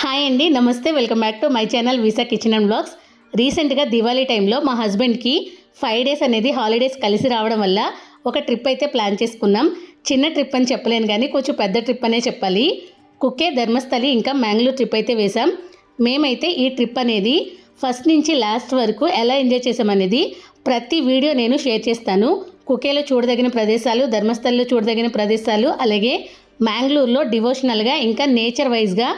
Hi అండి నమస్తే. Welcome back to my channel Visa kitchen and blogs. రీసెంట్గా దివాళీ టైంలో మా హస్బెండ్కి ఫైవ్ డేస్ అనేది హాలిడేస్ కలిసి రావడం వల్ల ఒక ట్రిప్ అయితే ప్లాన్ చేసుకున్నాం. చిన్న ట్రిప్ అని చెప్పలేను కానీ కొంచెం పెద్ద ట్రిప్ అనే చెప్పాలి. కుక్కే ధర్మస్థలి ఇంకా మ్యాంగ్లూర్ ట్రిప్ అయితే వేసాం మేమైతే ఈ ట్రిప్ అనేది ఫస్ట్ నుంచి లాస్ట్ వరకు ఎలా ఎంజాయ్ చేసామనేది ప్రతి వీడియో నేను షేర్ చేస్తాను. కుకేలో చూడదగిన ప్రదేశాలు ధర్మస్థలిలో చూడదగిన ప్రదేశాలు అలాగే మ్యాంగ్లూర్లో డివోషనల్గా ఇంకా నేచర్ వైజ్గా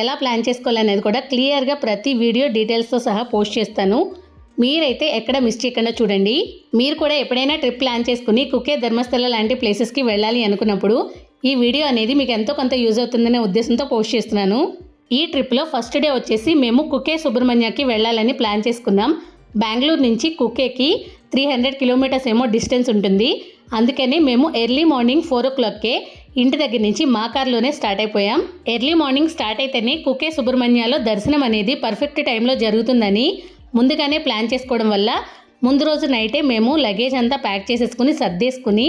ఎలా ప్లాన్ చేసుకోవాలనేది కూడా క్లియర్గా ప్రతి వీడియో డీటెయిల్స్తో సహా పోస్ట్ చేస్తాను. మీరైతే ఎక్కడ మిస్ చేయకుండా చూడండి. మీరు కూడా ఎప్పుడైనా ట్రిప్ ప్లాన్ చేసుకుని కుకే ధర్మస్థల లాంటి ప్లేసెస్కి వెళ్ళాలి అనుకున్నప్పుడు ఈ వీడియో అనేది మీకు ఎంతో కొంత యూజ్ అవుతుందనే ఉద్దేశంతో పోస్ట్ చేస్తున్నాను. ఈ ట్రిప్లో ఫస్ట్ డే వచ్చేసి మేము కుకే సుబ్రహ్మణ్యకి వెళ్ళాలని ప్లాన్ చేసుకున్నాం. బెంగళూరు నుంచి కుకేకి త్రీ హండ్రెడ్ కిలోమీటర్స్ ఏమో డిస్టెన్స్ ఉంటుంది. అందుకని మేము ఎర్లీ మార్నింగ్ ఫోర్ ఓ క్లాక్కే ఇంటి దగ్గర నుంచి మా కార్లోనే స్టార్ట్ అయిపోయాం. ఎర్లీ మార్నింగ్ స్టార్ట్ అయితేనే కుకే సుబ్రహ్మణ్యాలో దర్శనం అనేది పర్ఫెక్ట్ టైంలో జరుగుతుందని ముందుగానే ప్లాన్ చేసుకోవడం వల్ల ముందు రోజు నైటే మేము లగేజ్ అంతా ప్యాక్ చేసేసుకుని సర్దేసుకుని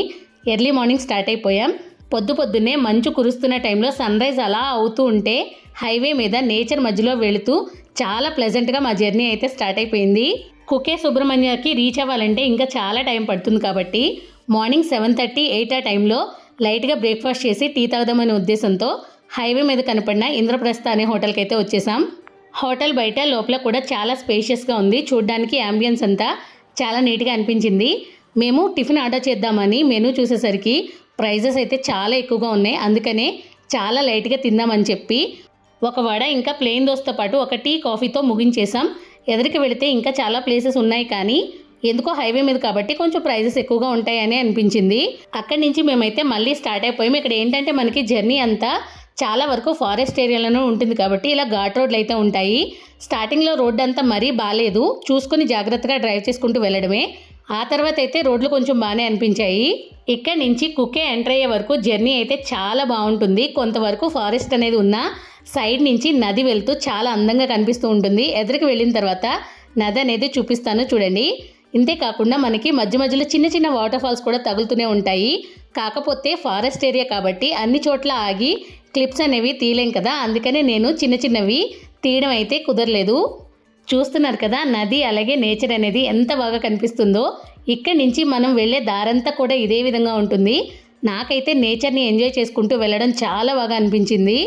ఎర్లీ మార్నింగ్ స్టార్ట్ అయిపోయాం. పొద్దు పొద్దున్నే మంచు కురుస్తున్న టైంలో సన్ రైజ్ అలా అవుతూ ఉంటే హైవే మీద నేచర్ మధ్యలో వెళుతూ చాలా ప్లెజెంట్గా మా జర్నీ అయితే స్టార్ట్ అయిపోయింది. కుకే సుబ్రహ్మణ్యకి రీచ్ అవ్వాలంటే ఇంకా చాలా టైం పడుతుంది కాబట్టి మార్నింగ్ సెవెన్ థర్టీ ఎయిట్ ఆ టైంలో లైట్గా బ్రేక్ఫాస్ట్ చేసి టీ తాగుదామనే ఉద్దేశంతో హైవే మీద కనపడిన ఇంద్రప్రస్థ అనే హోటల్కి అయితే వచ్చేసాం. హోటల్ బయట లోపల కూడా చాలా స్పేషియస్గా ఉంది. చూడ్డానికి అంబియన్స్ అంతా చాలా నీట్గా అనిపించింది. మేము టిఫిన్ ఆర్డర్ చేద్దామని మెనూ చూసేసరికి ప్రైజెస్ అయితే చాలా ఎక్కువగా ఉన్నాయి. అందుకనే చాలా లైట్గా తిందామని చెప్పి ఒక వడ ఇంకా ప్లెయిన్ దోస్తో పాటు ఒక టీ కాఫీతో ముగించేసాం ఎదురికి వెళితే ఇంకా చాలా ప్లేసెస్ ఉన్నాయి కానీ ఎందుకో హైవే మీద కాబట్టి కొంచెం ప్రైజెస్ ఎక్కువగా ఉంటాయని అనిపించింది. అక్కడి నుంచి మేమైతే మళ్ళీ స్టార్ట్ అయిపోయాం. ఇక్కడ ఏంటంటే మనకి జర్నీ అంతా చాలా వరకు ఫారెస్ట్ ఏరియాలోనే ఉంటుంది కాబట్టి ఇలా ఘాట్ రోడ్లు అయితే ఉంటాయి. స్టార్టింగ్లో రోడ్డు అంతా మరీ బాగాలేదు చూసుకుని జాగ్రత్తగా డ్రైవ్ చేసుకుంటూ వెళ్ళడమే. ఆ తర్వాత అయితే రోడ్లు కొంచెం బాగానే అనిపించాయి. ఇక్కడ నుంచి కుకే ఎంటర్ అయ్యే వరకు జర్నీ అయితే చాలా బాగుంటుంది. కొంతవరకు ఫారెస్ట్ అనేది ఉన్న సైడ్ నుంచి నది వెళ్తూ చాలా అందంగా కనిపిస్తూ ఉంటుంది. ఎదురుకి వెళ్ళిన తర్వాత నది అనేది చూపిస్తాను చూడండి. ఇంతే కాకుండా మనకి మధ్య మధ్యలో చిన్న చిన్న వాటర్ ఫాల్స్ కూడా తగులుతూనే ఉంటాయి. కాకపోతే ఫారెస్ట్ ఏరియా కాబట్టి అన్ని చోట్ల ఆగి క్లిప్స్ అనేవి తీయలేం కదా. అందుకనే నేను చిన్న చిన్నవి తీయడం అయితే కుదరలేదు. చూస్తున్నారు కదా నది అలాగే నేచర్ అనేది ఎంత బాగా కనిపిస్తుందో. ఇక్కడి నుంచి మనం వెళ్ళే దారంతా కూడా ఇదే విధంగా ఉంటుంది. నాకైతే నేచర్ని ఎంజాయ్ చేసుకుంటూ వెళ్ళడం చాలా బాగా అనిపించింది.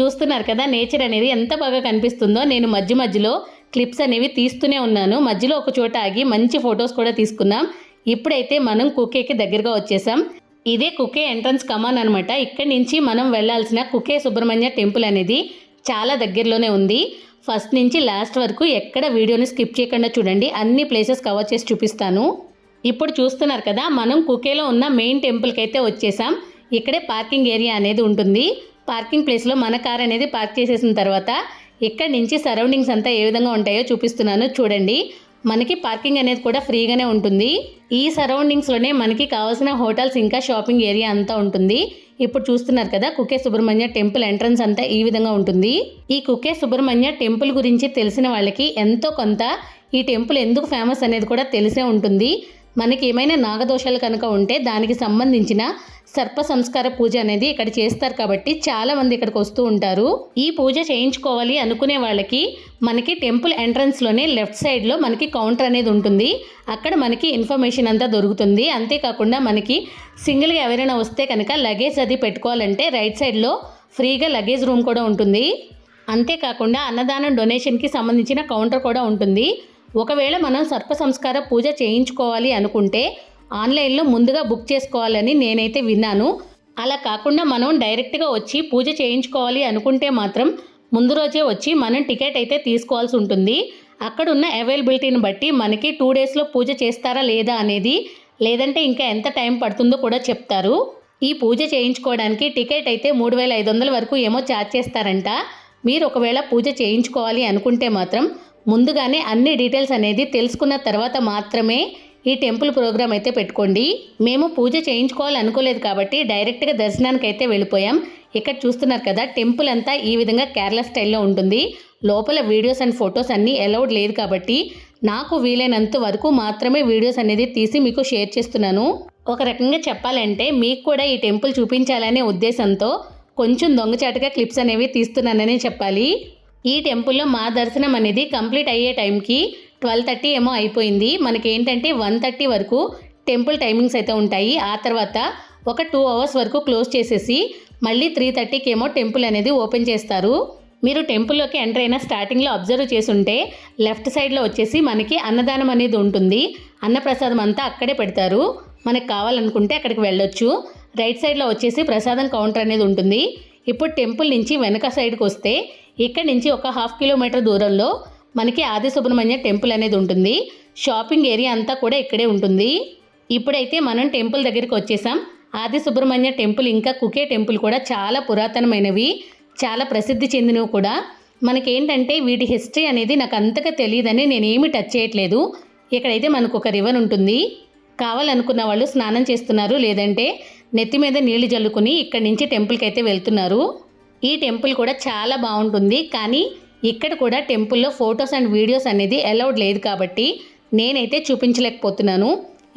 చూస్తున్నారు కదా నేచర్ అనేది ఎంత బాగా కనిపిస్తుందో. నేను మధ్య మధ్యలో క్లిప్స్ అనేవి తీస్తూనే ఉన్నాను. మధ్యలో ఒక చోట ఆగి మంచి ఫొటోస్ కూడా తీసుకున్నాం. ఇప్పుడైతే మనం కుకేకి దగ్గరగా వచ్చేసాం. ఇదే కుకే ఎంట్రన్స్ కమాన్ అనమాట ఇక్కడి నుంచి మనం వెళ్ళాల్సిన కుకే సుబ్రహ్మణ్య టెంపుల్ అనేది చాలా దగ్గరలోనే ఉంది. ఫస్ట్ నుంచి లాస్ట్ వరకు ఎక్కడ వీడియోని స్కిప్ చేయకుండా చూడండి. అన్ని ప్లేసెస్ కవర్ చేసి చూపిస్తాను. ఇప్పుడు చూస్తున్నారు కదా మనం కుకేలో ఉన్న మెయిన్ టెంపుల్కి అయితే వచ్చేసాం. ఇక్కడే పార్కింగ్ ఏరియా అనేది ఉంటుంది. పార్కింగ్ ప్లేస్లో మన కార్ అనేది పార్క్ చేసేసిన తర్వాత ఇక్కడ నుంచి సరౌండింగ్స్ అంతా ఏ విధంగా ఉంటాయో చూపిస్తున్నాను. చూడండి మనకి పార్కింగ్ అనేది కూడా ఫ్రీగానే ఉంటుంది. ఈ సరౌండింగ్స్లోనే మనకి కావాల్సిన హోటల్స్ ఇంకా షాపింగ్ ఏరియా అంతా ఉంటుంది. ఇప్పుడు చూస్తున్నారు కదా కుకే సుబ్రహ్మణ్య టెంపుల్ ఎంట్రన్స్ అంతా ఈ విధంగా ఉంటుంది. ఈ కుకే సుబ్రహ్మణ్య టెంపుల్ గురించి తెలిసిన వాళ్ళకి ఎంతో కొంత ఈ టెంపుల్ ఎందుకు ఫేమస్ అనేది కూడా తెలిసే ఉంటుంది. మనకి ఏమైనా నాగదోషాలు కనుక ఉంటే దానికి సంబంధించిన సర్ప సంస్కార పూజ అనేది ఇక్కడ చేస్తారు కాబట్టి చాలా మంది ఇక్కడికి వస్తూ ఉంటారు. ఈ పూజ చేయించుకోవాలి అనుకునే వాళ్ళకి మనకి టెంపుల్ ఎంట్రన్స్లోనే లెఫ్ట్ సైడ్లో మనకి కౌంటర్ అనేది ఉంటుంది. అక్కడ మనకి ఇన్ఫర్మేషన్ అంతా దొరుకుతుంది. అంతేకాకుండా మనకి సింగిల్గా ఎవరైనా వస్తే కనుక లగేజ్ అది పెట్టుకోవాలంటే రైట్ సైడ్లో ఫ్రీగా లగేజ్ రూమ్ కూడా ఉంటుంది. అంతేకాకుండా అన్నదానం డొనేషన్కి సంబంధించిన కౌంటర్ కూడా ఉంటుంది. ఒకవేళ మనం సర్ప సంస్కార పూజ చేయించుకోవాలి అనుకుంటే ఆన్లైన్లో ముందుగా బుక్ చేసుకోవాలని నేనైతే విన్నాను. అలా కాకుండా మనం డైరెక్ట్గా వచ్చి పూజ చేయించుకోవాలి అనుకుంటే మాత్రం ముందు రోజే వచ్చి మనం టికెట్ అయితే తీసుకోవాల్సి ఉంటుంది. అక్కడ ఉన్న అవైలబిలిటీని బట్టి మనకి టూ డేస్లో పూజ చేస్తారా లేదా అనేది లేదంటే ఇంకా ఎంత టైం పడుతుందో కూడా చెప్తారు. ఈ పూజ చేయించుకోవడానికి టికెట్ అయితే మూడు వేల ఐదు వందల వరకు ఏమో ఛార్జ్ చేస్తారంట. మీరు ఒకవేళ పూజ చేయించుకోవాలి అనుకుంటే మాత్రం ముందుగానే అన్ని డీటెయిల్స్ అనేది తెలుసుకున్న తర్వాత మాత్రమే ఈ టెంపుల్ ప్రోగ్రామ్ అయితే పెట్టుకోండి. మేము పూజ చేయించుకోవాలి అనుకోలేదు కాబట్టి డైరెక్ట్గా దర్శనానికి అయితే వెళ్ళిపోయాం. ఇక్కడ చూస్తున్నారు కదా టెంపుల్ అంతా ఈ విధంగా కేరళ స్టైల్లో ఉంటుంది. లోపల వీడియోస్ అండ్ ఫొటోస్ అన్నీ అలౌడ్ లేదు కాబట్టి నాకు వీలైనంత వరకు మాత్రమే వీడియోస్ అనేది తీసి మీకు షేర్ చేస్తున్నాను. ఒక రకంగా చెప్పాలంటే మీకు కూడా ఈ టెంపుల్ చూపించాలనే ఉద్దేశంతో కొంచెం దొంగచాటుగా క్లిప్స్ అనేవి తీస్తున్నాననే చెప్పాలి. ఈ టెంపుల్లో మా దర్శనం అనేది కంప్లీట్ అయ్యే టైంకి ట్వెల్వ్ థర్టీ ఏమో అయిపోయింది. మనకి ఏంటంటే వన్ థర్టీ వరకు టెంపుల్ టైమింగ్స్ అయితే ఉంటాయి. ఆ తర్వాత ఒక టూ అవర్స్ వరకు క్లోజ్ చేసేసి మళ్ళీ త్రీ థర్టీకి ఏమో టెంపుల్ అనేది ఓపెన్ చేస్తారు. మీరు టెంపుల్లోకి ఎంటర్ అయిన స్టార్టింగ్లో అబ్జర్వ్ చేసుంటే లెఫ్ట్ సైడ్లో వచ్చేసి మనకి అన్నదానం అనేది ఉంటుంది. అన్నప్రసాదం అంతా అక్కడే పెడతారు. మనకు కావాలనుకుంటే అక్కడికి వెళ్ళొచ్చు. రైట్ సైడ్లో వచ్చేసి ప్రసాదం కౌంటర్ అనేది ఉంటుంది. ఇప్పుడు టెంపుల్ నుంచి వెనక సైడ్కి వస్తే ఇక్కడ నుంచి ఒక హాఫ్ కిలోమీటర్ దూరంలో మనకి ఆది సుబ్రహ్మణ్య టెంపుల్ అనేది ఉంటుంది. షాపింగ్ ఏరియా అంతా కూడా ఇక్కడే ఉంటుంది. ఇప్పుడైతే మనం టెంపుల్ దగ్గరికి వచ్చేసాం. ఆది సుబ్రహ్మణ్య టెంపుల్ ఇంకా కుకే టెంపుల్ కూడా చాలా పురాతనమైనవి చాలా ప్రసిద్ధి చెందినవి కూడా. మనకేంటంటే వీటి హిస్టరీ అనేది నాకు అంతగా తెలియదని నేనేమి టచ్ చేయట్లేదు. ఇక్కడైతే మనకు ఒక రివర్ ఉంటుంది. కావాలనుకున్న వాళ్ళు స్నానం చేస్తున్నారు లేదంటే నెత్తి మీద నీళ్ళు జల్లుకుని ఇక్కడి నుంచి టెంపుల్కి అయితే వెళ్తున్నారు. ఈ టెంపుల్ కూడా చాలా బాగుంటుంది. కానీ ఇక్కడ కూడా టెంపుల్లో ఫొటోస్ అండ్ వీడియోస్ అనేది అలౌడ్ లేదు కాబట్టి నేనైతే చూపించలేకపోతున్నాను.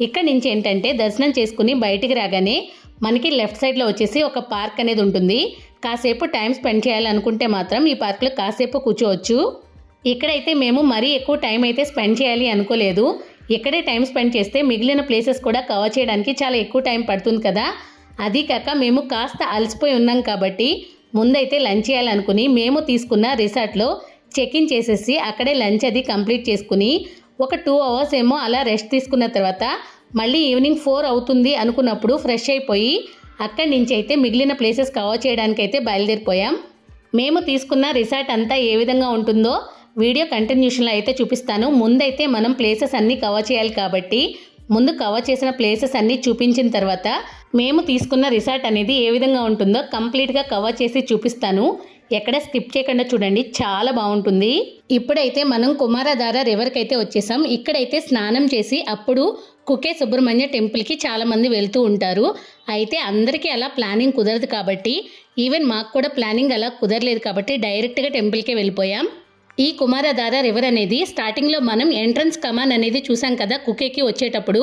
ఇక్కడ నుంచి ఏంటంటే దర్శనం చేసుకుని బయటికి రాగానే మనకి లెఫ్ట్ సైడ్లో వచ్చేసి ఒక పార్క్ అనేది ఉంటుంది. కాసేపు టైం స్పెండ్ చేయాలనుకుంటే మాత్రం ఈ పార్క్లో కాసేపు కూర్చోవచ్చు. ఇక్కడైతే మేము మరీ ఎక్కువ టైం అయితే స్పెండ్ చేయాలి అనుకోలేదు. ఇక్కడే టైం స్పెండ్ చేస్తే మిగిలిన ప్లేసెస్ కూడా కవర్ చేయడానికి చాలా ఎక్కువ టైం పడుతుంది కదా. అది కాక మేము కాస్త అలసిపోయి ఉన్నాం కాబట్టి ముందైతే లంచ్ చేయాలనుకుని మేము తీసుకున్న రిసార్ట్లో చెక్ ఇన్ చేసేసి అక్కడే లంచ్ అది కంప్లీట్ చేసుకుని ఒక టూ అవర్స్ ఏమో అలా రెస్ట్ తీసుకున్న తర్వాత మళ్ళీ ఈవినింగ్ ఫోర్ అవుతుంది అనుకున్నప్పుడు ఫ్రెష్ అయిపోయి అక్కడి నుంచి అయితే మిగిలిన ప్లేసెస్ కవర్ చేయడానికి అయితే బయలుదేరిపోయాం. మేము తీసుకున్న రిసార్ట్ అంతా ఏ విధంగా ఉంటుందో వీడియో కంటిన్యూషన్లో అయితే చూపిస్తాను. ముందైతే మనం ప్లేసెస్ అన్నీ కవర్ చేయాలి కాబట్టి ముందు కవర్ చేసిన ప్లేసెస్ అన్నీ చూపించిన తర్వాత మేము తీసుకున్న రిసార్ట్ అనేది ఏ విధంగా ఉంటుందో కంప్లీట్గా కవర్ చేసి చూపిస్తాను. ఎక్కడ స్కిప్ చేయకుండా చూడండి చాలా బాగుంటుంది. ఇప్పుడైతే మనం కుమారధార రివర్కి అయితే వచ్చేసాం. ఇక్కడైతే స్నానం చేసి అప్పుడు కుకే సుబ్రహ్మణ్య టెంపుల్కి చాలామంది వెళ్తూ ఉంటారు. అయితే అందరికీ అలా ప్లానింగ్ కుదరదు కాబట్టి ఈవెన్ మాకు కూడా ప్లానింగ్ అలా కుదరలేదు కాబట్టి డైరెక్ట్గా టెంపుల్కే వెళ్ళిపోయాం. ఈ కుమారధార రివర్ అనేది స్టార్టింగ్లో మనం ఎంట్రన్స్ కమాన్ అనేది చూసాం కదా కుకేకి వచ్చేటప్పుడు.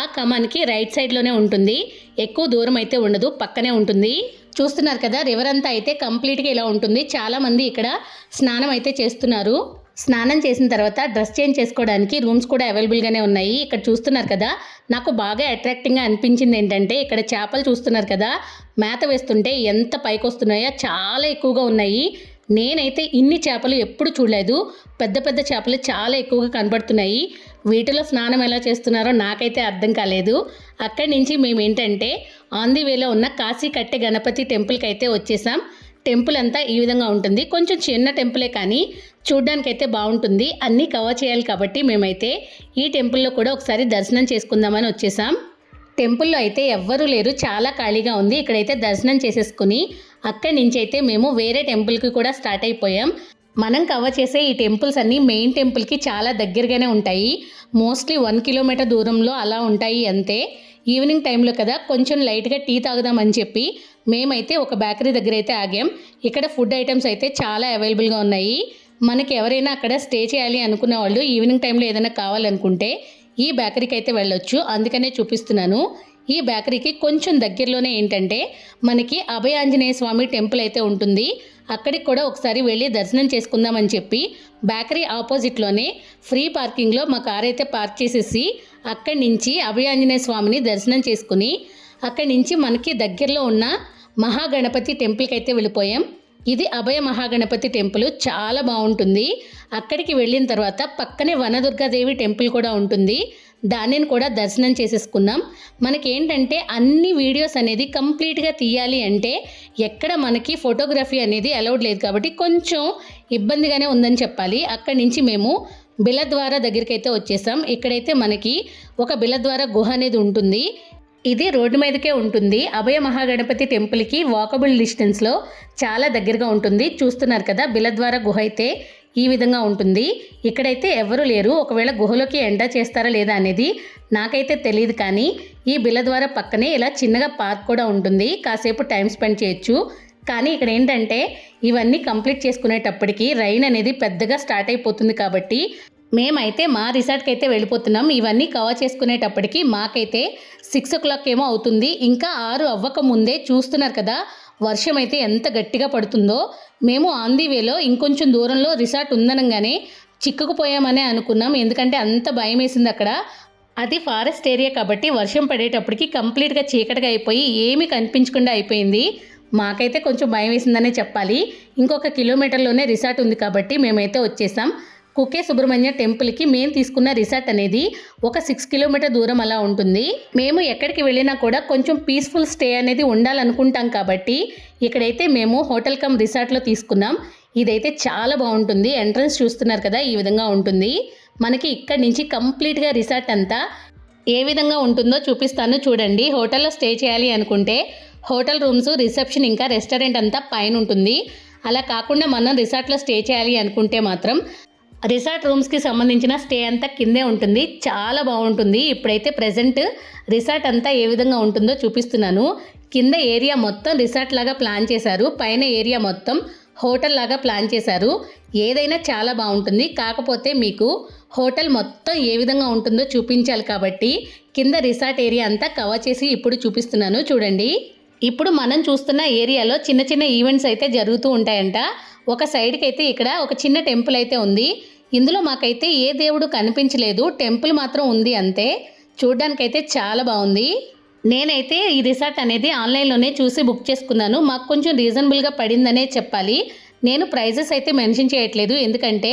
ఆ కమాన్కి రైట్ సైడ్లోనే ఉంటుంది. ఎక్కువ దూరం అయితే ఉండదు పక్కనే ఉంటుంది. చూస్తున్నారు కదా రివర్ అంతా అయితే కంప్లీట్గా ఇలా ఉంటుంది. చాలామంది ఇక్కడ స్నానం అయితే చేస్తున్నారు. స్నానం చేసిన తర్వాత డ్రెస్ చేంజ్ చేసుకోవడానికి రూమ్స్ కూడా అవైలబుల్గానే ఉన్నాయి. ఇక్కడ చూస్తున్నారు కదా నాకు బాగా అట్రాక్టింగ్గా అనిపించింది ఏంటంటే ఇక్కడ చేపలు చూస్తున్నారు కదా మేత వేస్తుంటే ఎంత పైకి వస్తున్నాయో చాలా ఎక్కువగా ఉన్నాయి. నేనైతే ఇన్ని చేపలు ఎప్పుడు చూడలేదు. పెద్ద పెద్ద చేపలు చాలా ఎక్కువగా కనబడుతున్నాయి. వీటిలో స్నానం ఎలా చేస్తున్నారో నాకైతే అర్థం కాలేదు. అక్కడి నుంచి మేము ఏంటంటే ఆన్ ది వేలో ఉన్న కాశీ కట్టె గణపతి టెంపుల్కి అయితే వచ్చేసాం. టెంపుల్ అంతా ఈ విధంగా ఉంటుంది. కొంచెం చిన్న టెంపులే కానీ చూడ్డానికైతే బాగుంటుంది. అన్నీ కవర్ చేయాలి కాబట్టి మేమైతే ఈ టెంపుల్లో కూడా ఒకసారి దర్శనం చేసుకుందామని వచ్చేసాం. టెంపుల్లో అయితే ఎవ్వరూ లేరు. చాలా ఖాళీగా ఉంది. ఇక్కడైతే దర్శనం చేసేసుకుని అక్కడి నుంచి అయితే మేము వేరే టెంపుల్కి కూడా స్టార్ట్ అయిపోయాం. మనం కవర్ చేసే ఈ టెంపుల్స్ అన్నీ మెయిన్ టెంపుల్కి చాలా దగ్గరగానే ఉంటాయి. మోస్ట్లీ వన్ కిలోమీటర్ దూరంలో అలా ఉంటాయి అంతే. ఈవినింగ్ టైంలో కదా కొంచెం లైట్గా టీ తాగుదామని చెప్పి మేమైతే ఒక బేకరీ దగ్గర అయితే ఆగాం. ఇక్కడ ఫుడ్ ఐటమ్స్ అయితే చాలా అవైలబుల్గా ఉన్నాయి. మనకి ఎవరైనా అక్కడ స్టే చేయాలి అనుకున్న వాళ్ళు ఈవినింగ్ టైంలో ఏదైనా కావాలనుకుంటే ఈ బేకరీకి అయితే వెళ్ళొచ్చు. అందుకనే చూపిస్తున్నాను. ఈ బేకరీకి కొంచెం దగ్గరలోనే ఏంటంటే మనకి అభయ ఆంజనేయ స్వామి టెంపుల్ అయితే ఉంటుంది. అక్కడికి కూడా ఒకసారి వెళ్ళి దర్శనం చేసుకుందామని చెప్పి బేకరీ ఆపోజిట్లోనే ఫ్రీ పార్కింగ్లో మా కార్ అయితే పార్క్ చేసేసి అక్కడి నుంచి అభయ ఆంజనేయ స్వామిని దర్శనం చేసుకుని అక్కడి నుంచి మనకి దగ్గరలో ఉన్న మహాగణపతి టెంపుల్కి అయితే వెళ్ళిపోయాం. ఇది అభయ మహాగణపతి టెంపుల్ చాలా బాగుంటుంది. అక్కడికి వెళ్ళిన తర్వాత పక్కనే వనదుర్గాదేవి టెంపుల్ కూడా ఉంటుంది. దానిని కూడా దర్శనం చేసేసుకున్నాం. మనకేంటంటే అన్ని వీడియోస్ అనేది కంప్లీట్గా తీయాలి అంటే ఎక్కడ మనకి ఫోటోగ్రఫీ అనేది అలౌడ్ లేదు కాబట్టి కొంచెం ఇబ్బందిగానే ఉందని చెప్పాలి. అక్కడి నుంచి మేము బిలద్వార దగ్గరికి అయితే వచ్చేసాం. ఇక్కడైతే మనకి ఒక బిలద్వార గుహ అనేది ఉంటుంది. ఇది రోడ్డు మీదకే ఉంటుంది. అభయ మహాగణపతి టెంపుల్కి వాకబుల్ డిస్టెన్స్లో చాలా దగ్గరగా ఉంటుంది. చూస్తున్నారు కదా బిలద్వార గుహ అయితే ఈ విధంగా ఉంటుంది. ఇక్కడైతే ఎవరు లేరు. ఒకవేళ గుహలోకి ఎండ చేస్తారా లేదా అనేది నాకైతే తెలియదు కానీ ఈ బిలద్వార పక్కనే ఇలా చిన్నగా పార్క్ కూడా ఉంటుంది. కాసేపు టైం స్పెండ్ చేయొచ్చు. కానీ ఇక్కడ ఏంటంటే ఇవన్నీ కంప్లీట్ చేసుకునేటప్పటికి రైన్ అనేది పెద్దగా స్టార్ట్ అయిపోతుంది కాబట్టి మేమైతే మా రిసార్ట్కి అయితే వెళ్ళిపోతున్నాం. ఇవన్నీ కవర్ చేసుకునేటప్పటికి మాకైతే సిక్స్ ఓ క్లాక్ ఏమో అవుతుంది. ఇంకా ఆరు అవ్వక ముందే చూస్తున్నారు కదా వర్షం అయితే ఎంత గట్టిగా పడుతుందో మేము ఆన్ ది వేలో ఇంకొంచెం దూరంలో రిసార్ట్ ఉందనగానే చిక్కుకుపోయామనే అనుకున్నాం. ఎందుకంటే అంత భయం వేసింది అక్కడ. అది ఫారెస్ట్ ఏరియా కాబట్టి వర్షం పడేటప్పటికి కంప్లీట్గా చీకటిగా అయిపోయి ఏమీ కనిపించకుండా అయిపోయింది. మాకైతే కొంచెం భయం వేసిందనే చెప్పాలి. ఇంకొక కిలోమీటర్లోనే రిసార్ట్ ఉంది కాబట్టి మేమైతే వచ్చేసాం. కుకే సుబ్రహ్మణ్య టెంపుల్కి మేము తీసుకున్న రిసార్ట్ అనేది ఒక సిక్స్ కిలోమీటర్ దూరం అలా ఉంటుంది. మేము ఎక్కడికి వెళ్ళినా కూడా కొంచెం పీస్ఫుల్ స్టే అనేది ఉండాలనుకుంటాం కాబట్టి ఇక్కడైతే మేము హోటల్ కమ్ రిసార్ట్లో తీసుకున్నాం. ఇదైతే చాలా బాగుంటుంది. ఎంట్రన్స్ చూస్తున్నారు కదా ఈ విధంగా ఉంటుంది. మనకి ఇక్కడి నుంచి కంప్లీట్గా రిసార్ట్ అంతా ఏ విధంగా ఉంటుందో చూపిస్తాను. చూడండి హోటల్లో స్టే చేయాలి అనుకుంటే హోటల్ రూమ్స్ రిసెప్షన్ ఇంకా రెస్టారెంట్ అంతా పైన ఉంటుంది. అలా కాకుండా మనం రిసార్ట్లో స్టే చేయాలి అనుకుంటే మాత్రం రిసార్ట్ రూమ్స్కి సంబంధించిన స్టే అంతా కిందే ఉంటుంది. చాలా బాగుంటుంది. ఇప్పుడైతే ప్రజెంట్ రిసార్ట్ అంతా ఏ విధంగా ఉంటుందో చూపిస్తున్నాను. కింద ఏరియా మొత్తం రిసార్ట్ లాగా ప్లాన్ చేశారు. పైన ఏరియా మొత్తం హోటల్ లాగా ప్లాన్ చేశారు. ఏదైనా చాలా బాగుంటుంది. కాకపోతే మీకు హోటల్ మొత్తం ఏ విధంగా ఉంటుందో చూపించాలి కాబట్టి కింద రిసార్ట్ ఏరియా అంతా కవర్ చేసి ఇప్పుడు చూపిస్తున్నాను. చూడండి. ఇప్పుడు మనం చూస్తున్న ఏరియాలో చిన్న చిన్న ఈవెంట్స్ అయితే జరుగుతూ ఉంటాయంట. ఒక సైడ్కి అయితే ఇక్కడ ఒక చిన్న టెంపుల్ అయితే ఉంది. ఇందులో మాకైతే ఏ దేవుడు కనిపించలేదు టెంపుల్ మాత్రం ఉంది అంతే. చూడ్డానికైతే చాలా బాగుంది. నేనైతే ఈ రిసార్ట్ అనేది ఆన్లైన్లోనే చూసి బుక్ చేసుకున్నాను. మాకు కొంచెం రీజనబుల్గా పడిందనే చెప్పాలి. నేను ప్రైజెస్ అయితే మెన్షన్ చేయట్లేదు. ఎందుకంటే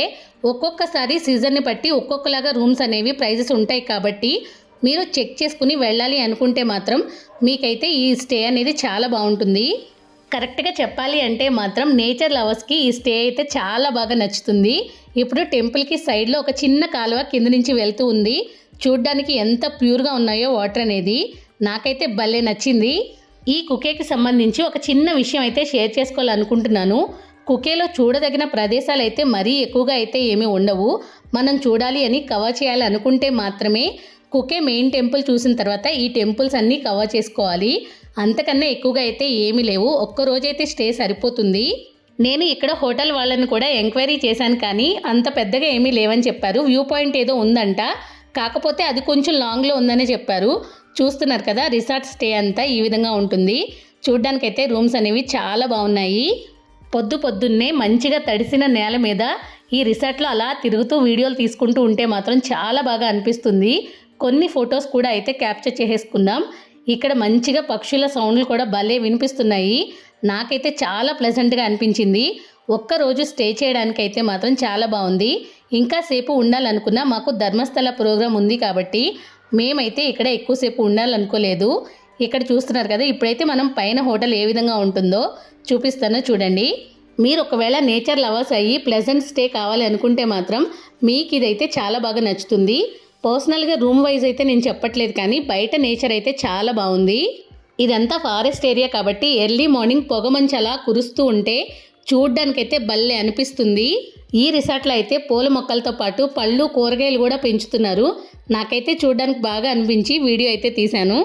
ఒక్కొక్కసారి సీజన్ని బట్టి ఒక్కొక్కలాగా రూమ్స్ అనేవి ప్రైజెస్ ఉంటాయి కాబట్టి మీరు చెక్ చేసుకుని వెళ్ళాలి అనుకుంటే మాత్రం మీకైతే ఈ స్టే అనేది చాలా బాగుంటుంది. కరెక్ట్గా చెప్పాలి అంటే మాత్రం నేచర్ లవర్స్కి ఈ స్టే అయితే చాలా బాగా నచ్చుతుంది. ఇప్పుడు టెంపుల్కి సైడ్లో ఒక చిన్న కాలువ కింద నుంచి వెళ్తూ ఉంది. చూడ్డానికి ఎంత ప్యూర్గా ఉన్నాయో వాటర్ అనేది నాకైతే భలే నచ్చింది. ఈ కుకేకి సంబంధించి ఒక చిన్న విషయం అయితే షేర్ చేసుకోవాలనుకుంటున్నాను. కుకేలో చూడదగిన ప్రదేశాలు అయితే మరీ ఎక్కువగా అయితే ఏమీ ఉండవు. మనం చూడాలి అని కవర్ చేయాలి అనుకుంటే మాత్రమే కుకే మెయిన్ టెంపుల్ చూసిన తర్వాత ఈ టెంపుల్స్ అన్నీ కవర్ చేసుకోవాలి. అంతకన్నా ఎక్కువగా అయితే ఏమీ లేవు. ఒక్కరోజైతే స్టే సరిపోతుంది. నేను ఇక్కడ హోటల్ వాళ్ళని కూడా ఎంక్వైరీ చేశాను కానీ అంత పెద్దగా ఏమీ లేవని చెప్పారు. వ్యూ పాయింట్ ఏదో ఉందంట. కాకపోతే అది కొంచెం లాంగ్లో ఉందని చెప్పారు. చూస్తున్నారు కదా రిసార్ట్ స్టే అంతా ఈ విధంగా ఉంటుంది. చూడ్డానికైతే రూమ్స్ అనేవి చాలా బాగున్నాయి. పొద్దు పొద్దున్నే మంచిగా తడిసిన నేల మీద ఈ రిసార్ట్లో అలా తిరుగుతూ వీడియోలు తీసుకుంటూ ఉంటే మాత్రం చాలా బాగా అనిపిస్తుంది. కొన్ని ఫొటోస్ కూడా అయితే క్యాప్చర్ చేసేసుకున్నాం. ఇక్కడ మంచిగా పక్షుల సౌండ్లు కూడా భలే వినిపిస్తున్నాయి. నాకైతే చాలా ప్లెజెంట్గా అనిపించింది. ఒక్కరోజు స్టే చేయడానికి అయితే మాత్రం చాలా బాగుంది. ఇంకా సేపు ఉండాలనుకున్నా మాకు ధర్మస్థల ప్రోగ్రాం ఉంది కాబట్టి మేమైతే ఇక్కడ ఎక్కువసేపు ఉండాలనుకోలేదు. ఇక్కడ చూస్తున్నారు కదా ఇప్పుడైతే మనం పైన హోటల్ ఏ విధంగా ఉంటుందో చూపిస్తానో చూడండి. మీరు ఒకవేళ నేచర్ లవర్స్ అయ్యి ప్లెజెంట్ స్టే కావాలి అనుకుంటే మాత్రం మీకు ఇదైతే చాలా బాగా నచ్చుతుంది. పర్సనల్గా రూమ్ వైజ్ అయితే నేను చెప్పట్లేదు కానీ బయట నేచర్ అయితే చాలా బాగుంది. ఇదంతా ఫారెస్ట్ ఏరియా కాబట్టి ఎర్లీ మార్నింగ్ పొగమంచు అలా కురుస్తూ ఉంటే చూడ్డానికైతే భలే అనిపిస్తుంది. ఈ రిసార్ట్లో అయితే పూల మొక్కలతో పాటు పళ్ళు కూరగాయలు కూడా పెంచుతున్నారు. నాకైతే చూడడానికి బాగా అనిపించి వీడియో అయితే తీశాను.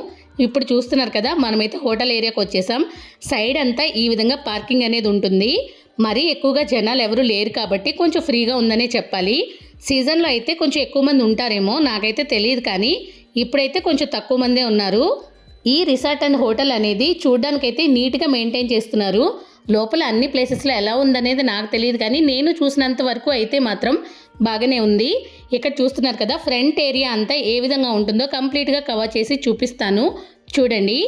ఇప్పుడు చూస్తున్నారు కదా మనమైతే హోటల్ ఏరియాకి వచ్చేసాం. సైడ్ అంతా ఈ విధంగా పార్కింగ్ అనేది ఉంటుంది. మరీ ఎక్కువగా జనాలు ఎవరు లేరు కాబట్టి కొంచెం ఫ్రీగా ఉందనే చెప్పాలి. సీజన్లో అయితే కొంచెం ఎక్కువ మంది ఉంటారేమో నాకైతే తెలియదు కానీ ఇప్పుడైతే కొంచెం తక్కువ మందే ఉన్నారు. ఈ రిసార్ట్ అండ్ హోటల్ అనేది చూడ్డానికైతే నీట్గా మెయింటైన్ చేస్తున్నారు. లోపల అన్ని ప్లేసెస్లో ఎలా ఉందనేది నాకు తెలియదు కానీ నేను చూసినంత వరకు అయితే మాత్రం బాగానే ఉంది. ఇక్కడ చూస్తున్నారు కదా ఫ్రంట్ ఏరియా అంతా ఏ విధంగా ఉంటుందో కంప్లీట్గా కవర్ చేసి చూపిస్తాను. చూడండి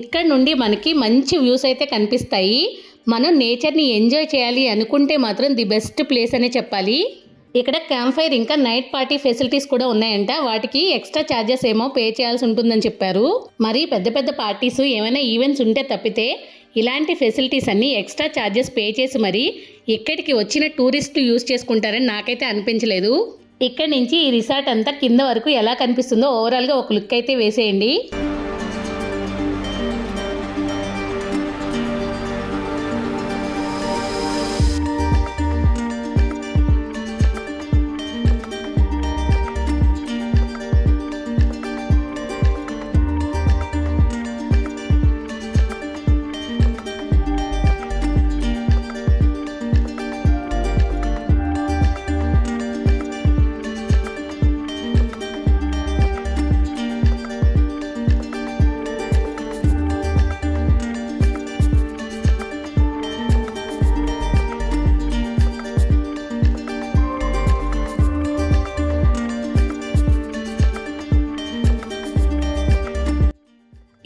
ఇక్కడ నుండి మనకి మంచి వ్యూస్ అయితే కనిపిస్తాయి. మనం నేచర్ని ఎంజాయ్ చేయాలి అనుకుంటే మాత్రం ది బెస్ట్ ప్లేస్ అనే చెప్పాలి. ఇక్కడ క్యాంప్ ఫైర్ ఇంకా నైట్ పార్టీ ఫెసిలిటీస్ కూడా ఉన్నాయంట. వాటికి ఎక్స్ట్రా ఛార్జెస్ ఏమో పే చేయాల్సి ఉంటుందని చెప్పారు. మరి పెద్ద పెద్ద పార్టీస్ ఏమైనా ఈవెంట్స్ ఉంటే తప్పితే ఇలాంటి ఫెసిలిటీస్ అన్నీ ఎక్స్ట్రా ఛార్జెస్ పే చేసి మరి ఇక్కడికి వచ్చిన టూరిస్టులు యూజ్ చేసుకుంటారని నాకైతే అనిపించలేదు. ఇక్కడి నుంచి ఈ రిసార్ట్ అంతా కింద వరకు ఎలా కనిపిస్తుందో ఓవరాల్గా ఒక లుక్ అయితే వేసేయండి.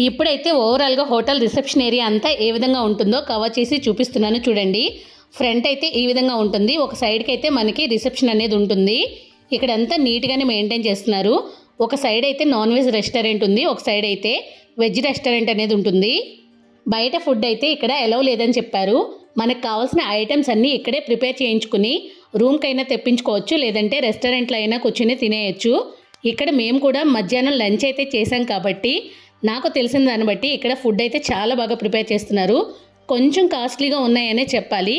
ఇప్పుడైతే ఓవరాల్గా హోటల్ రిసెప్షన్ ఏరియా అంతా ఏ విధంగా ఉంటుందో కవర్ చేసి చూపిస్తున్నాను చూడండి. ఫ్రంట్ అయితే ఈ విధంగా ఉంటుంది. ఒక సైడ్కి అయితే మనకి రిసెప్షన్ అనేది ఉంటుంది. ఇక్కడ అంతా నీట్గానే మెయింటైన్ చేస్తున్నారు. ఒక సైడ్ అయితే నాన్ వెజ్ రెస్టారెంట్ ఉంది. ఒక సైడ్ అయితే వెజ్ రెస్టారెంట్ అనేది ఉంటుంది. బయట ఫుడ్ అయితే ఇక్కడ ఎలవ్ లేదని చెప్పారు. మనకు కావాల్సిన ఐటమ్స్ అన్నీ ఇక్కడే ప్రిపేర్ చేయించుకుని రూమ్కైనా తెప్పించుకోవచ్చు. లేదంటే రెస్టారెంట్లో అయినా కూర్చుని తినేయచ్చు. ఇక్కడ మేము కూడా మధ్యాహ్నం లంచ్ అయితే చేసాం కాబట్టి నాకు తెలిసిన దాన్ని బట్టి ఇక్కడ ఫుడ్ అయితే చాలా బాగా ప్రిపేర్ చేస్తున్నారు. కొంచెం కాస్ట్లీగా ఉన్నాయనే చెప్పాలి.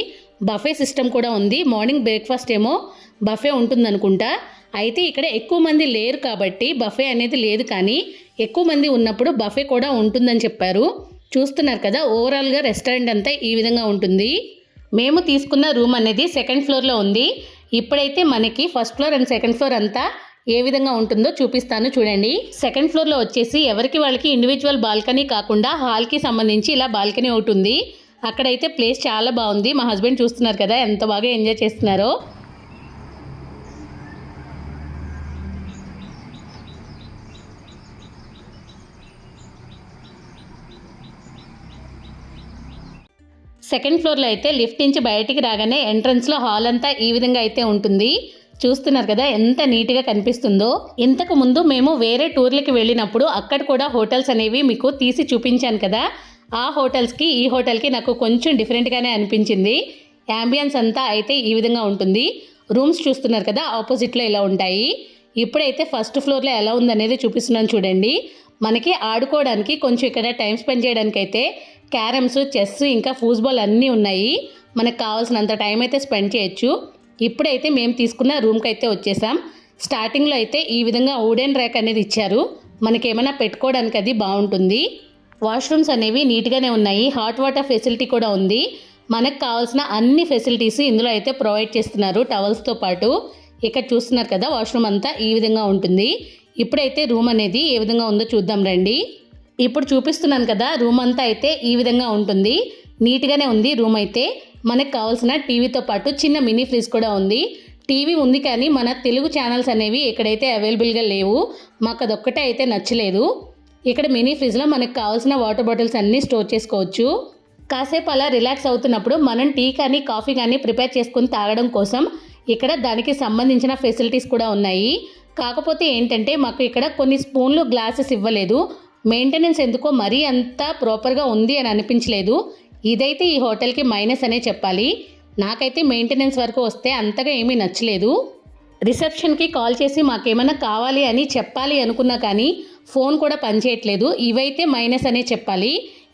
బఫే సిస్టమ్ కూడా ఉంది. మార్నింగ్ బ్రేక్ఫాస్ట్ ఏమో బఫే ఉంటుందనుకుంటా. అయితే ఇక్కడ ఎక్కువ మంది లేరు కాబట్టి బఫే అనేది లేదు కానీ ఎక్కువ మంది ఉన్నప్పుడు బఫే కూడా ఉంటుందని చెప్పారు. చూస్తున్నారు కదా ఓవరాల్గా రెస్టారెంట్ అంతా ఈ విధంగా ఉంటుంది. మేము తీసుకున్న రూమ్ అనేది సెకండ్ ఫ్లోర్లో ఉంది. ఇప్పుడైతే మనకి first floor and second floor అంతా ఏ విధంగా ఉంటుందో చూపిస్తాను చూడండి. సెకండ్ ఫ్లోర్లో వచ్చేసి ఎవరికి వాళ్ళకి ఇండివిజువల్ బాల్కనీ కాకుండా హాల్కి సంబంధించి ఇలా బాల్కనీ ఒకటి ఉంది. అక్కడైతే ప్లేస్ చాలా బాగుంది. మా హస్బెండ్ చూస్తున్నారు కదా ఎంత బాగా ఎంజాయ్ చేస్తున్నారో. సెకండ్ ఫ్లోర్లో అయితే లిఫ్ట్ నుంచి బయటికి రాగానే ఎంట్రన్స్లో హాల్ అంతా ఈ విధంగా అయితే ఉంటుంది. చూస్తున్నారు కదా ఎంత నీట్గా కనిపిస్తుందో. ఇంతకు ముందు మేము వేరే టూర్లకి వెళ్ళినప్పుడు అక్కడ కూడా హోటల్స్ అనేవి మీకు తీసి చూపించాను కదా. ఆ హోటల్స్కి ఈ హోటల్కి నాకు కొంచెం డిఫరెంట్గానే అనిపించింది. యాంబియన్స్ అంతా అయితే ఈ విధంగా ఉంటుంది. రూమ్స్ చూస్తున్నారు కదా ఆపోజిట్లో ఇలా ఉంటాయి. ఇప్పుడైతే ఫస్ట్ ఫ్లోర్లో ఎలా ఉందనేది చూపిస్తున్నాను చూడండి. మనకి ఆడుకోవడానికి కొంచెం ఇక్కడ టైం స్పెండ్ చేయడానికి అయితే క్యారమ్స్ చెస్ ఇంకా ఫూస్బాల్ అన్నీ ఉన్నాయి. మనకు కావాల్సినంత టైం అయితే స్పెండ్ చేయొచ్చు. ఇప్పుడైతే మేము తీసుకున్న రూమ్కి అయితే వచ్చేసాం. స్టార్టింగ్లో అయితే ఈ విధంగా వుడెన్ ర్యాక్ అనేది ఇచ్చారు. మనకేమైనా పెట్టుకోవడానికి అది బాగుంటుంది వాష్రూమ్స్ అనేవి నీట్గానే ఉన్నాయి. హాట్ వాటర్ ఫెసిలిటీ కూడా ఉంది. మనకు కావాల్సిన అన్ని ఫెసిలిటీస్ ఇందులో అయితే ప్రొవైడ్ చేస్తున్నారు టవల్స్తో పాటు. ఇక్కడ చూస్తున్నారు కదా వాష్రూమ్ అంతా ఈ విధంగా ఉంటుంది. ఇప్పుడైతే రూమ్ అనేది ఏ విధంగా ఉందో చూద్దాం రండి. ఇప్పుడు చూపిస్తున్నాను కదా రూమ్ అంతా అయితే ఈ విధంగా ఉంటుంది. నీట్గానే ఉంది రూమ్ అయితే. మనకు కావాల్సిన టీవీతో పాటు చిన్న మినీ ఫ్రిడ్జ్ కూడా ఉంది. టీవీ ఉంది కానీ మన తెలుగు ఛానల్స్ అనేవి ఇక్కడైతే అవైలబుల్గా లేవు మాకు అదొక్కటే అయితే నచ్చలేదు. ఇక్కడ మినీ ఫ్రిడ్జ్లో మనకు కావాల్సిన వాటర్ బాటిల్స్ అన్నీ స్టోర్ చేసుకోవచ్చు. కాసేపు అలా రిలాక్స్ అవుతున్నప్పుడు మనం టీ కానీ కాఫీ కానీ ప్రిపేర్ చేసుకుని తాగడం కోసం ఇక్కడ దానికి సంబంధించిన ఫెసిలిటీస్ కూడా ఉన్నాయి. కాకపోతే ఏంటంటే మాకు ఇక్కడ కొన్ని స్పూన్లు గ్లాసెస్ ఇవ్వలేదు. మెయింటెనెన్స్ ఎందుకో మరీ అంత ప్రాపర్గా ఉంది అని అనిపించలేదు. ఇదైతే ఈ హోటల్కి మైనస్ అనే చెప్పాలి. నాకైతే మెయింటెనెన్స్ వరకు వస్తే అంతగా ఏమీ నచ్చలేదు. రిసెప్షన్కి కాల్ చేసి మాకేమైనా కావాలి అని చెప్పాలి అనుకున్నా కానీ ఫోన్ కూడా పనిచేయట్లేదు ఇవైతే మైనస్ అనే చెప్పాలి.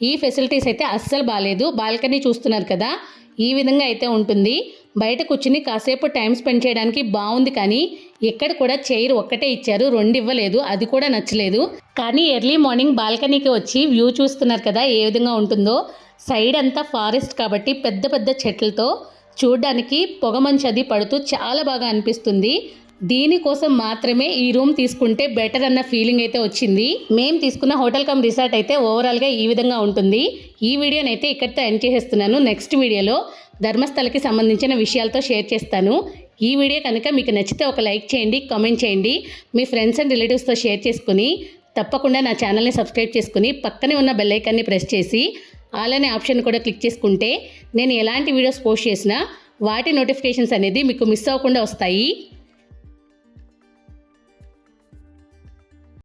ఈ ఫెసిలిటీస్ అయితే అస్సలు బాగాలేదు బాల్కనీ చూస్తున్నారు కదా ఈ విధంగా అయితే ఉంటుంది. బయట కూర్చుని కాసేపు టైం స్పెండ్ చేయడానికి బాగుంది కానీ ఇక్కడ కూడా చైర్ ఒక్కటే ఇచ్చారు. రెండు ఇవ్వలేదు. అది కూడా నచ్చలేదు. కానీ ఎర్లీ మార్నింగ్ బాల్కనీకి వచ్చి వ్యూ చూస్తున్నారు కదా ఏ విధంగా ఉంటుందో. సైడ్ అంతా ఫారెస్ట్ కాబట్టి పెద్ద పెద్ద చెట్లతో చూడ్డానికి పొగమంచు అది పడుతూ చాలా బాగా అనిపిస్తుంది. దీనికోసం మాత్రమే ఈ రూమ్ తీసుకుంటే బెటర్ అన్న ఫీలింగ్ అయితే వచ్చింది. మేము తీసుకున్న హోటల్ కమ్ రిసార్ట్ అయితే ఓవరాల్గా ఈ విధంగా ఉంటుంది. ఈ వీడియోని అయితే ఇక్కడితో ఎండ్ చేసేస్తున్నాను. నెక్స్ట్ వీడియోలో ధర్మస్థలకి సంబంధించిన విషయాలతో షేర్ చేస్తాను. ఈ వీడియో కనుక మీకు నచ్చితే ఒక లైక్ చేయండి కామెంట్ చేయండి మీ ఫ్రెండ్స్ అండ్ రిలేటివ్స్తో షేర్ చేసుకుని తప్పకుండా నా ఛానల్ని సబ్స్క్రైబ్ చేసుకుని పక్కనే ఉన్న బెల్లైకాన్ని ప్రెస్ చేసి ఆల్ అనే ఆప్షన్ కూడా క్లిక్ చేసుకుంటే నేను ఎలాంటి వీడియోస్ పోస్ట్ చేసినా వాటి నోటిఫికేషన్స్ అనేది మీకు మిస్ అవ్వకుండా వస్తాయి.